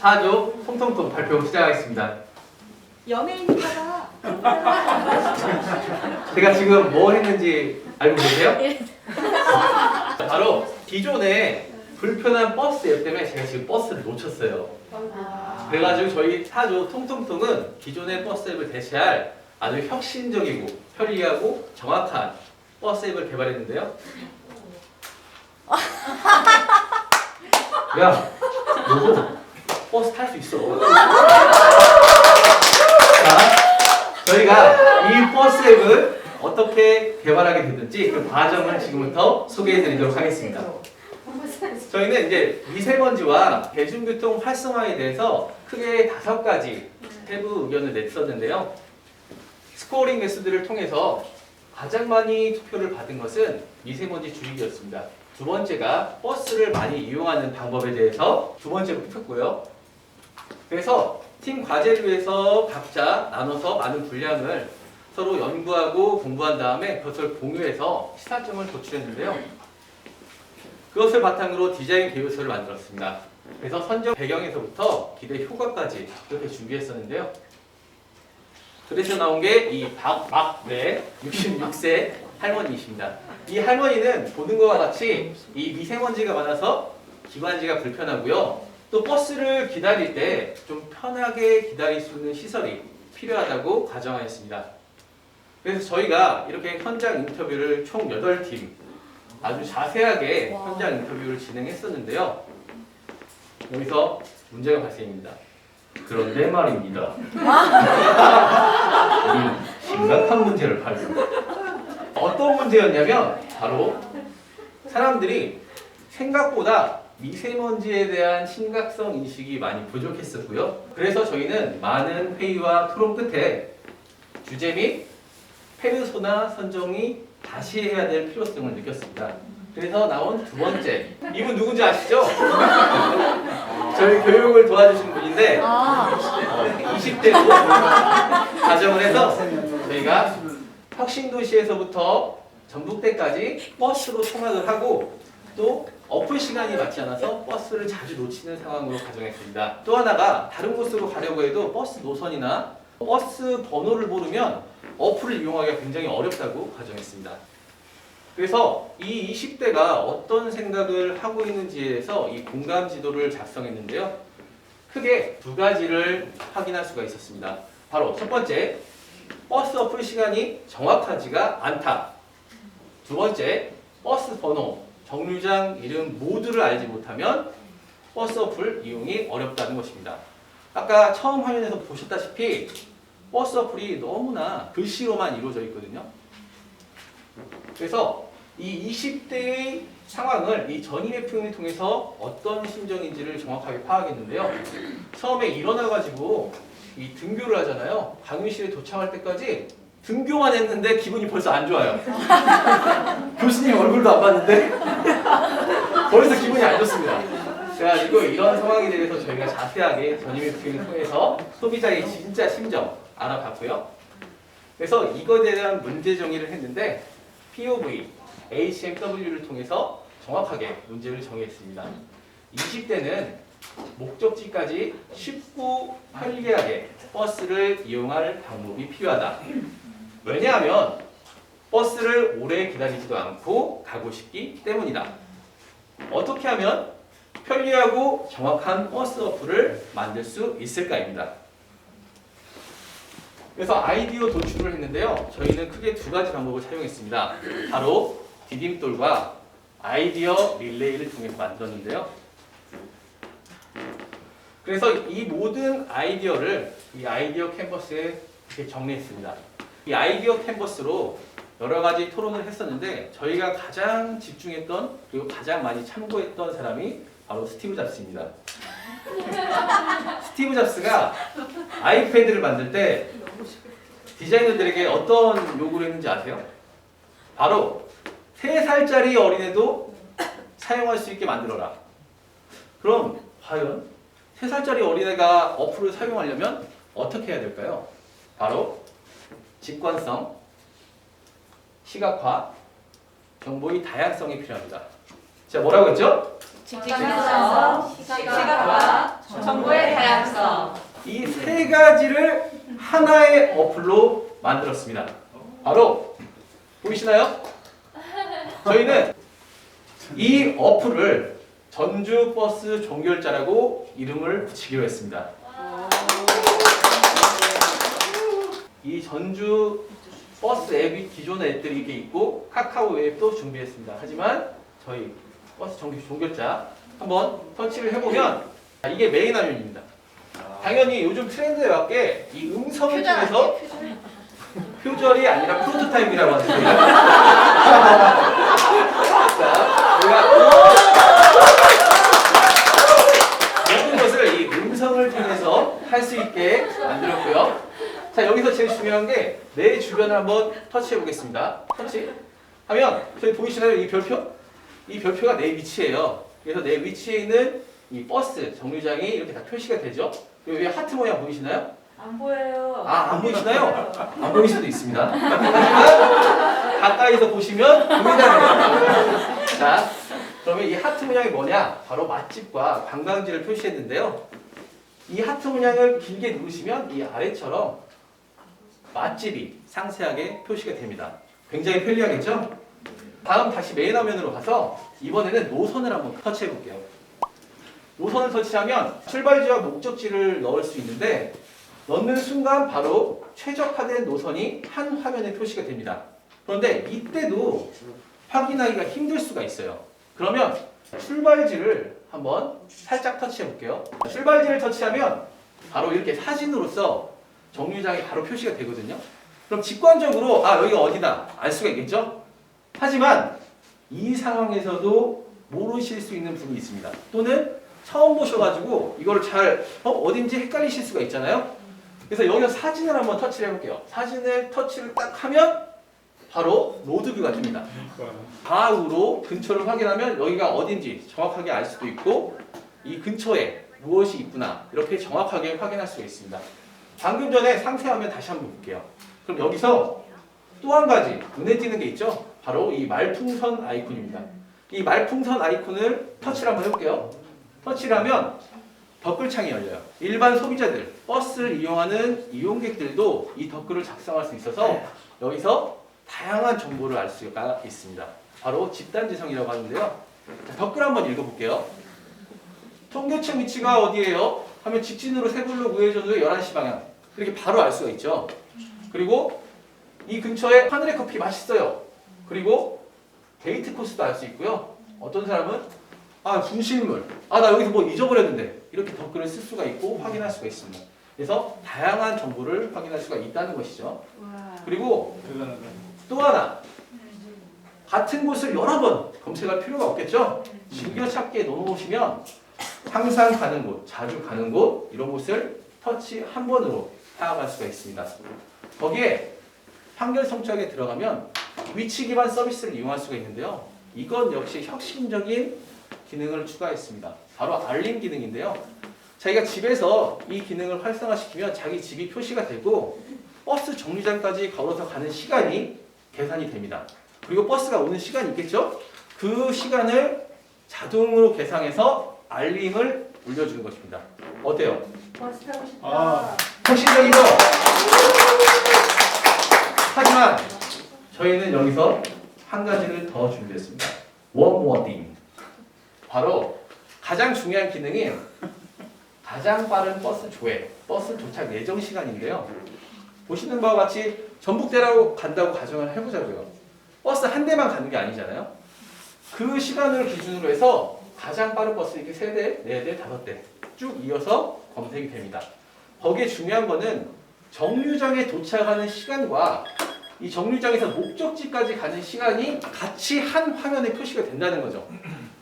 4조 통통통 발표 시작하겠습니다. 연예인인가봐. 제가 지금 뭐 했는지 알고 계세요? 바로 기존에 불편한 버스 앱 때문에 제가 지금 버스를 놓쳤어요. 그래가지고 저희 4조 통통통은 기존의 버스 앱을 대체할 아주 혁신적이고 편리하고 정확한 버스 앱을 개발했는데요. 야, 너도 버스 탈 수 있어. 자, 저희가 이 버스 앱을 어떻게 개발하게 됐는지 그 과정을 지금부터 소개해드리도록 하겠습니다. 저희는 이제 미세먼지와 대중교통 활성화에 대해서 크게 다섯 가지 세부 의견을 냈었는데요. 스코어링 메소드를 통해서 가장 많이 투표를 받은 것은 미세먼지 줄이기였습니다. 두 번째가 버스를 많이 이용하는 방법에 대해서 두 번째로 뽑혔고요. 그래서 팀 과제를 위해서 각자 나눠서 많은 분량을 서로 연구하고 공부한 다음에 그것을 공유해서 시사점을 도출했는데요. 그것을 바탕으로 디자인 계획서를 만들었습니다. 그래서 선정 배경에서부터 기대 효과까지 이렇게 준비했었는데요. 그래서 나온 게 이 박막네 66세 할머니이십니다. 이 할머니는 보는 것과 같이 이 미세먼지가 많아서 기관지가 불편하고요. 또 버스를 기다릴 때 좀 편하게 기다릴 수 있는 시설이 필요하다고 가정하였습니다. 그래서 저희가 이렇게 현장 인터뷰를 총 8팀 아주 자세하게 와. 현장 인터뷰를 진행했었는데요. 여기서 문제가 발생입니다. 그런데 말입니다. 우리는 심각한 문제를 발견. 어떤 문제였냐면 바로 사람들이 생각보다 미세먼지에 대한 심각성 인식이 많이 부족했었고요. 그래서 저희는 많은 회의와 토론 끝에 주제 및 페르소나 선정이 다시 해야 될 필요성을 느꼈습니다. 그래서 나온 두 번째 이분 누군지 아시죠? 저희 교육을 도와주신 분인데 아, 20대로 가정을 해서 저희가 혁신도시에서부터 전북대까지 버스로 통학을 하고 또 어플 시간이 맞지 않아서 버스를 자주 놓치는 상황으로 가정했습니다. 또 하나가 다른 곳으로 가려고 해도 버스 노선이나 버스 번호를 모르면 어플을 이용하기가 굉장히 어렵다고 가정했습니다. 그래서 이 20대가 어떤 생각을 하고 있는지에 대해서 이 공감 지도를 작성했는데요. 크게 두 가지를 확인할 수가 있었습니다. 바로 첫 번째, 버스 어플 시간이 정확하지가 않다. 두 번째, 버스 번호, 정류장 이름 모두를 알지 못하면 버스 어플 이용이 어렵다는 것입니다. 아까 처음 화면에서 보셨다시피 버스 어플이 너무나 글씨로만 이루어져 있거든요. 그래서 이 20대의 상황을 이 전임의 표현을 통해서 어떤 심정인지를 정확하게 파악했는데요. 처음에 일어나가지고 이 등교를 하잖아요. 강의실에 도착할 때까지 등교만 했는데 기분이 벌써 안 좋아요. 교수님 얼굴도 안 봤는데 벌써 기분이 안 좋습니다. 그래가지고 이런 상황에 대해서 저희가 자세하게 전임의 표현을 통해서 소비자의 진짜 심정 알아봤고요. 그래서 이것에 대한 문제 정의를 했는데 POV, HMW를 통해서 정확하게 문제를 정의했습니다. 20대는 목적지까지 쉽고 편리하게 버스를 이용할 방법이 필요하다. 왜냐하면 버스를 오래 기다리지도 않고 가고 싶기 때문이다. 어떻게 하면 편리하고 정확한 버스 어플을 만들 수 있을까입니다. 그래서 아이디어 도출을 했는데요. 저희는 크게 두 가지 방법을 사용했습니다. 바로 디딤돌과 아이디어 릴레이를 통해서 만들었는데요. 그래서 이 모든 아이디어를 이 아이디어 캔버스에 정리했습니다. 이 아이디어 캔버스로 여러 가지 토론을 했었는데 저희가 가장 집중했던 그리고 가장 많이 참고했던 사람이 바로 스티브 잡스입니다. 스티브 잡스가 아이패드를 만들 때 디자이너들에게 어떤 요구를 했는지 아세요? 바로 3살짜리 어린애도 사용할 수 있게 만들어라. 그럼 과연 3살짜리 어린애가 어플을 사용하려면 어떻게 해야 될까요? 바로 직관성, 시각화, 정보의 다양성이 필요합니다. 자, 뭐라고 했죠? 직관성, 시각화, 정보의 다양성. 이 세 가지를 하나의 어플로 만들었습니다. 바로 보이시나요? 저희는 이 어플을 전주 버스 종결자라고 이름을 붙이기로 했습니다. 이 전주 버스 앱이 기존 앱들이 이렇게 있고 카카오 앱도 준비했습니다. 하지만 저희 버스 종- 종결자 한번 터치를 해보면 자, 이게 메인 화면입니다. 당연히 요즘 트렌드에 맞게 이 음성을 통해서 표절이 아니라 프로토타입이라고 하는데 자, 우리가 모든 것을 이 음성을 통해서 할 수 있게 만들었고요. 자 여기서 제일 중요한 게 내 주변을 한번 터치해 보겠습니다. 터치 하면 저기 보이시나요 이 별표? 이 별표가 내 위치예요. 그래서 내 위치에 있는 이 버스 정류장이 이렇게 다 표시가 되죠. 여기 하트 모양 보이시나요? 안 보여요. 아, 안 보이시나요? 안 보일 수도 있습니다. 하지만 가까이서 보시면 보인다는 거예요. 자, 그러면 이 하트 문양이 뭐냐? 바로 맛집과 관광지를 표시했는데요. 이 하트 문양을 길게 누르시면 이 아래처럼 맛집이 상세하게 표시가 됩니다. 굉장히 편리하겠죠? 다음 다시 메인 화면으로 가서 이번에는 노선을 한번 터치해 볼게요. 노선을 터치하면 출발지와 목적지를 넣을 수 있는데 넣는 순간 바로 최적화된 노선이 한 화면에 표시가 됩니다. 그런데 이때도 확인하기가 힘들 수가 있어요. 그러면 출발지를 한번 살짝 터치해 볼게요. 출발지를 터치하면 바로 이렇게 사진으로서 정류장이 바로 표시가 되거든요. 그럼 직관적으로 아 여기가 어디다 알 수가 있겠죠? 하지만 이 상황에서도 모르실 수 있는 분이 있습니다. 또는 처음 보셔가지고 이거를 잘 어, 어딘지 헷갈리실 수가 있잖아요. 그래서 여기서 사진을 한번 터치를 해볼게요. 사진을 터치를 딱 하면 바로 로드뷰가 뜹니다. 좌우로 근처를 확인하면 여기가 어딘지 정확하게 알 수도 있고 이 근처에 무엇이 있구나 이렇게 정확하게 확인할 수가 있습니다. 방금 전에 상세 화면 다시 한번 볼게요. 그럼 여기서 또 한 가지 눈에 띄는 게 있죠? 바로 이 말풍선 아이콘입니다. 이 말풍선 아이콘을 터치를 한번 해볼게요. 터치를 하면 덧글창이 열려요. 일반 소비자들, 버스를 이용하는 이용객들도 이 덧글을 작성할 수 있어서 여기서 다양한 정보를 알 수가 있습니다. 바로 집단지성이라고 하는데요. 자, 덧글 한번 읽어볼게요. 통계층 위치가 어디예요? 하면 직진으로 세불로 우회전으로 11시 방향. 이렇게 바로 알 수가 있죠. 그리고 이 근처에 하늘의 커피 맛있어요. 그리고 데이트 코스도 알 수 있고요. 어떤 사람은 아 분실물, 아 나 여기서 뭐 잊어버렸는데 이렇게 댓글을 쓸 수가 있고 확인할 수가 있습니다. 그래서 다양한 정보를 확인할 수가 있다는 것이죠. 그리고 또 하나 같은 곳을 여러 번 검색할 필요가 없겠죠. 즐겨찾기에 넣어놓으시면 항상 가는 곳, 자주 가는 곳 이런 곳을 터치 한 번으로 파악할 수가 있습니다. 거기에 판결 성적에 들어가면 위치 기반 서비스를 이용할 수가 있는데요. 이건 역시 혁신적인 기능을 추가했습니다. 바로 알림 기능인데요. 자기가 집에서 이 기능을 활성화시키면 자기 집이 표시가 되고 버스 정류장까지 걸어서 가는 시간이 계산이 됩니다. 그리고 버스가 오는 시간이 있겠죠? 그 시간을 자동으로 계산해서 알림을 울려주는 것입니다. 어때요? 버스 타고 싶다. 아. 혁신적이죠? 하지만 저희는 여기서 한 가지를 더 준비했습니다. One more thing. 바로 가장 중요한 기능이 가장 빠른 버스 조회, 버스 도착 예정 시간인데요. 보시는 바와 같이 전북대라고 간다고 가정을 해보자고요. 버스 한 대만 가는 게 아니잖아요. 그 시간을 기준으로 해서 가장 빠른 버스 이렇게 세 대, 네 대, 다섯 대쭉 이어서 검색이 됩니다. 거기에 중요한 거는 정류장에 도착하는 시간과 이 정류장에서 목적지까지 가는 시간이 같이 한 화면에 표시가 된다는 거죠.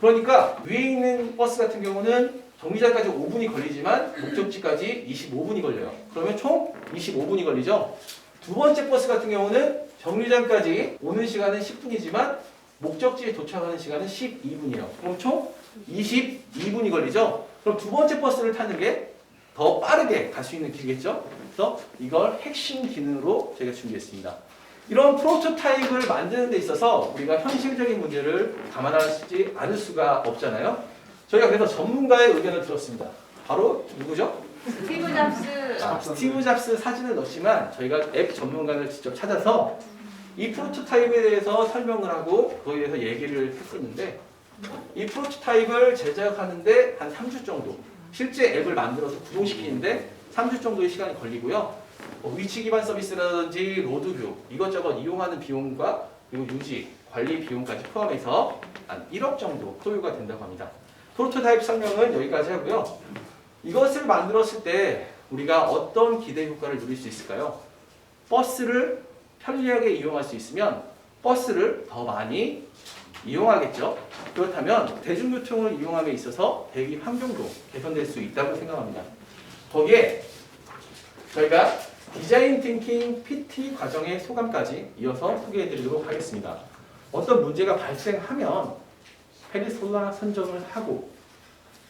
그러니까 위에 있는 버스 같은 경우는 정류장까지 5분이 걸리지만 목적지까지 25분이 걸려요. 그러면 총 25분이 걸리죠. 두 번째 버스 같은 경우는 정류장까지 오는 시간은 10분이지만 목적지에 도착하는 시간은 12분이에요. 그럼 총 22분이 걸리죠. 그럼 두 번째 버스를 타는 게 더 빠르게 갈 수 있는 길이겠죠. 그래서 이걸 핵심 기능으로 저희가 준비했습니다. 이런 프로토타입을 만드는 데 있어서 우리가 현실적인 문제를 감안하지 않을 수가 없잖아요. 저희가 그래서 전문가의 의견을 들었습니다. 바로 누구죠? 스티브 잡스. 자, 스티브 잡스 사진을 넣었지만 저희가 앱 전문가를 직접 찾아서 이 프로토타입에 대해서 설명을 하고 그거에 대해서 얘기를 했었는데 이 프로토타입을 제작하는데 한 3주 정도 실제 앱을 만들어서 구동시키는데 3주 정도의 시간이 걸리고요. 뭐 위치 기반 서비스라든지 로드뷰 이것저것 이용하는 비용과 그리고 유지, 관리 비용까지 포함해서 한 1억 정도 소요가 된다고 합니다. 프로토타입 설명은 여기까지 하고요. 이것을 만들었을 때 우리가 어떤 기대 효과를 누릴 수 있을까요? 버스를 편리하게 이용할 수 있으면 버스를 더 많이 이용하겠죠. 그렇다면 대중교통을 이용함에 있어서 대기 환경도 개선될 수 있다고 생각합니다. 거기에 저희가 디자인 띵킹 PT 과정의 소감까지 이어서 소개해 드리도록 하겠습니다. 어떤 문제가 발생하면 페리솔라 선정을 하고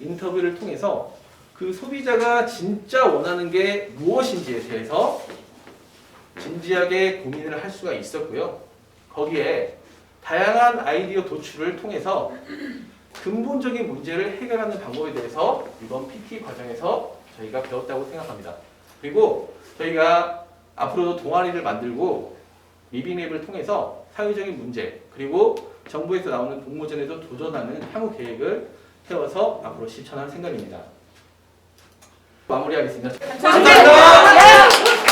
인터뷰를 통해서 그 소비자가 진짜 원하는 게 무엇인지에 대해서 진지하게 고민을 할 수가 있었고요. 거기에 다양한 아이디어 도출을 통해서 근본적인 문제를 해결하는 방법에 대해서 이번 PT 과정에서 저희가 배웠다고 생각합니다. 그리고 저희가 앞으로도 동아리를 만들고 리빙앱을 통해서 사회적인 문제 그리고 정부에서 나오는 공모전에도 도전하는 향후 계획을 세워서 앞으로 실천할 생각입니다. 마무리하겠습니다. 감사합니다.